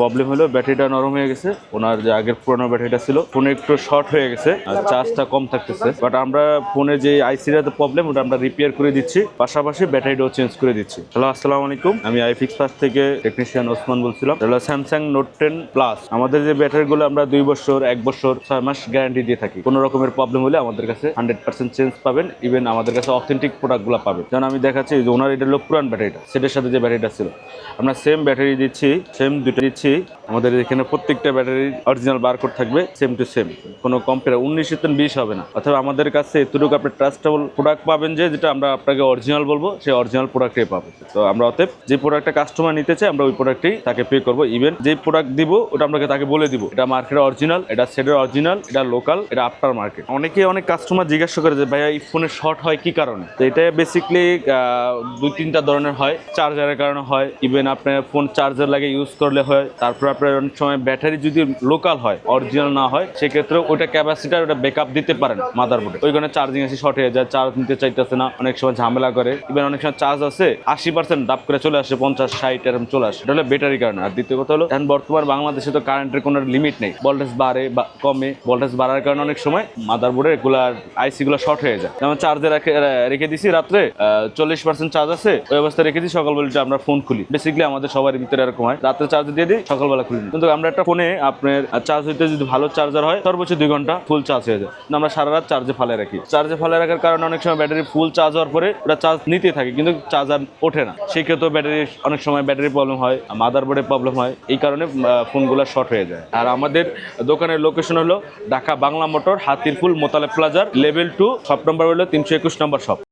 Problem হলো ব্যাটারিটা নরম হয়ে গেছে। ওনার যে আগের পুরোনো ব্যাটারিটা ছিল, ফোনে একটু শর্ট হয়ে গেছে আর চার্জটা কম থাকতেছে। বাট আমরা ফোনে যে আইসিটাতে প্রবলেম ওটা আমরা রিপেয়ার করে দিচ্ছি। পাশাপাশি ব্যাটারিটাও চেঞ্জ করে দিচ্ছি। হ্যালো আসসালামু আলাইকুম। আমি আইফিক্স ফার্স্ট থেকে টেকনিশিয়ান ওসমান বলছিলাম। হলো স্যামসাং নোট টেন প্লাস আমাদের যে ব্যাটারিগুলো আমরা দুই বছর, এক বছর, ছয় মাস গ্যারান্টি দিয়ে থাকি। কোনো রকমের প্রবলেম হলে আমাদের কাছে হান্ড্রেড পার্সেন্ট চেঞ্জ পাবেন। ইভেন আমাদের কাছে অথেন্টিক প্রোডাক্টগুলো পাবেন। যেমন আমি দেখাচ্ছি যে ওনার এটা হলো পুরান ব্যাটারিটা, সেটার সাথে যে ব্যাটারিটা ছিল। আমরা সেম ব্যাটারি দিচ্ছি সেম দুটো দিচ্ছি। হচ্ছে আমাদের এখানে প্রত্যেকটা ব্যাটারির অরিজিনাল বারকোড থাকবে সেম টু সেম কোনো কম্পেয়ার উনিশ তেন বিশ হবে না। অথবা আমাদের কাছে এতটুকু আপনি ট্রাস্টেবল প্রোডাক্ট পাবেন যে, যেটা আমরা আপনাকে অরিজিনাল বলব, সেই অরিজিনাল প্রোডাক্টই পাবেন তো আমরা অতএব যে প্রোডাক্টটা কাস্টমার নিতে চাই আমরা ওই প্রোডাক্টই তাকে পে করব। ইভেন যে প্রোডাক্ট দিব, ওটা আমরা তাকে বলে দিব, এটা মার্কেটের অরিজিনাল এটা সেটের অরিজিনাল এটা লোকাল এটা আফটার মার্কেট অনেকে অনেক কাস্টমার জিজ্ঞাসা করে যে, ভাইয়া, এই ফোনে শর্ট হয় কি কারণে? তো এটা বেসিকলি দুই তিনটা ধরনের হয়। চার্জারের কারণে হয়। ইভেন আপনার ফোন চার্জার লাগে ইউজ করলে হয়। তারপর আপনার অনেক সময় ব্যাটারি যদি লোকাল হয় অরিজিনাল না হয় সেক্ষেত্রে ওইটা ক্যাপাসিটার ওটা ব্যাকআপ দিতে পারেন মাদারবোর্ডে ওই কারণে চার্জিং এসে শর্ট হয়ে যায় চার্জ নিতে চাইতেছে না, অনেক সময় ঝামেলা করে। ইভেন অনেক সময় চার্জ আছে, আশি পার্সেন্ট ডাপ করে চলে আসে, পঞ্চাশ, ষাট, এরকম চলে আসে। এটা হলো ব্যাটারি কারণে। আর দ্বিতীয় কথা হলো, এখন বর্তমান বাংলাদেশে তো কারেন্টের কোনো লিমিট নেই। ভোল্টেজ বাড়ে বা কমে। ভোল্টেজ বাড়ার কারণে অনেক সময় মাদার মাদারবোর্ডে এগুলার আইসি গুলো শর্ট হয়ে যায়। যেমন চার্জে রেখে রেখে দিছি রাত্রে চল্লিশ পার্সেন্ট চার্জ আছে, ওই অবস্থায় রেখে দিই সকালবেলা আমরা ফোন খুলি। বেসিক্যালি আমাদের সবার ভিতরে এরকম হয়। রাত্রে চার্জ দিয়ে দিই, সকালবেলা খুলি। কিন্তু আমরা একটা ফোনে আপনার চার্জ হইতে যদি ভালো চার্জার হয়, সর্বোচ্চ দুই ঘণ্টা ফুল চার্জ হয়ে যায়। আমরা সারা রাত চার্জে ফালে রাখি। চার্জে ফালে রাখার কারণে অনেক সময় ব্যাটারি ফুল চার্জ হওয়ার পরে ওটা চার্জ নিতে থাকে, কিন্তু চার্জার ওঠে না। সেই ক্ষেত্রে ব্যাটারি অনেক সময় ব্যাটারি প্রবলেম হয় মাদারবোর্ডে প্রবলেম হয়। এই কারণে ফোনগুলো শর্ট হয়ে যায়। আর আমাদের দোকানের লোকেশন হলো ঢাকা বাংলা মোটর, হাতিরপুল, মোতালেব প্লাজার লেভেল টু শপ নম্বর হলো তিনশো একুশ নম্বর শপ